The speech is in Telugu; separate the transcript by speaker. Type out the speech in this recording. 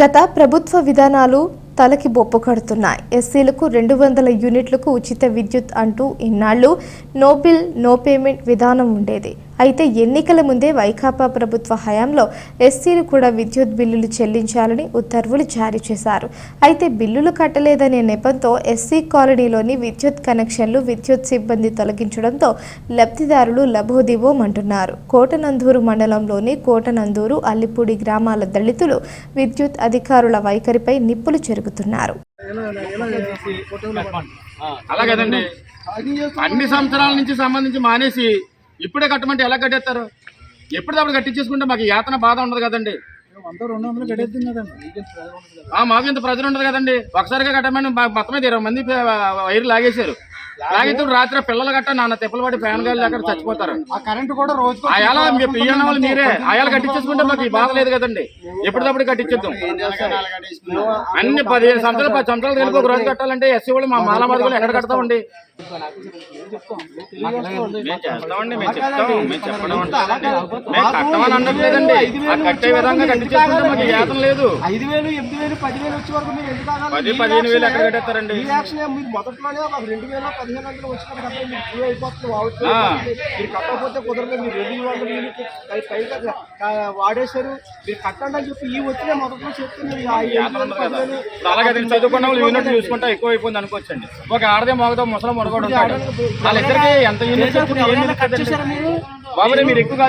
Speaker 1: గత ప్రభుత్వ విధానాలు తలకి బొప్పు కడుతున్నాయి. ఎస్సీలకు రెండు వందల యూనిట్లకు ఉచిత విద్యుత్ అంటూ ఇన్నాళ్ళు నో బిల్ నో పేమెంట్ విధానం ఉండేది. అయితే ఎన్నికల ముందే వైకాపా ప్రభుత్వ హయాంలో ఎస్సీలు కూడా విద్యుత్ బిల్లులు చెల్లించాలని ఉత్తర్వులు జారీ చేశారు. అయితే బిల్లులు కట్టలేదనే నెపంతో ఎస్సీ కాలనీలోని విద్యుత్ కనెక్షన్లు విద్యుత్ సిబ్బంది తొలగించడంతో లబ్ధిదారులు లభోదివోమంటున్నారు కోటనందూరు మండలంలోని కోటనందూరు అల్లిపూడి గ్రామాల దళితులు విద్యుత్ అధికారుల వైఖరిపై నిప్పులు చెరుగుతున్నారు.
Speaker 2: అలాగేదండి అన్ని సంవత్సరాల నుంచి సంబంధించి మానేసి ఇప్పుడే కట్టమంటే ఎలా కట్టేస్తారు? ఎప్పటికప్పుడు కట్టించేసుకుంటే మాకు యాతన బాధ ఉండదు కదండి. మాకు ఇంత ప్రజలు ఉండదు కదండి. ఒకసారిగా కట్టమని మా- మొత్తం మీద ఇరవై మంది వైర్లు లాగేశారు. లాగితే రాత్రి పిల్లలు గట్ట నాన్న తిప్పలు పడి ఫ్యాన్ గాలి అక్కడ చచ్చిపోతారు.
Speaker 3: ఆ కరెంట్ కూడా రోజు
Speaker 2: అయాల పియ్యన్న వాళ్ళు మీరే? అయాలు కట్టించేసుకుంటే మాకు ఈ బాధ లేదు కదండి. ఎప్పటికప్పుడు కట్టించేద్దాం. అన్ని పదిహేను సంవత్సరాలు పది సంవత్సరాలు కలిపి ఒక రోజు కట్టాలంటే ఎస్సీ వాళ్ళు మా మాలమాది కూడా ఎక్కడ కడతామండి? మేము చేస్తామండి మేము చెప్తాం మేము చెప్పడం అంటే మేము కట్టమని అనట్లేదండి. ఆ కట్టే విధంగా కట్టించేసుకుంటే మాకు యాతం లేదు.
Speaker 3: ఐదు వేలు ఎనిమిది వేలు పది వేలు వచ్చే వరకు మీరు ఎందుకు ఆగాలి?
Speaker 2: పది
Speaker 3: ఈ
Speaker 2: పదిహేను వేలు ఎక్కడ కట్టేస్తారండి?
Speaker 3: ఈ యాక్షన్ ఏం మీరు మొదట్లోనే రెండు వేలు పదిహేను వందలు వచ్చినప్పుడు కదా మీరు ఫ్రీ అయిపోతుంది. అవుట్
Speaker 2: ఆ.
Speaker 3: మీరు కట్టకపోతే కుదరలేదు. మీరు రెవెన్యూ వాళ్ళు మీరు పైగా వాడేశారు. మీరు కట్టండి అని చెప్పి ఈ వచ్చిన మొదట్లో చెప్తున్నారు.
Speaker 2: చదువుకున్న యూనిట్ చూసుకుంటే ఎక్కువ అయిపోయింది అనుకోవచ్చండి. ఒక ఆడదే మగదో ముసలం ఉంటాడు. వాళ్ళిద్దరికి ఎంత యూనిట్?
Speaker 3: చేశారా మీరు?
Speaker 2: ఎక్కువ.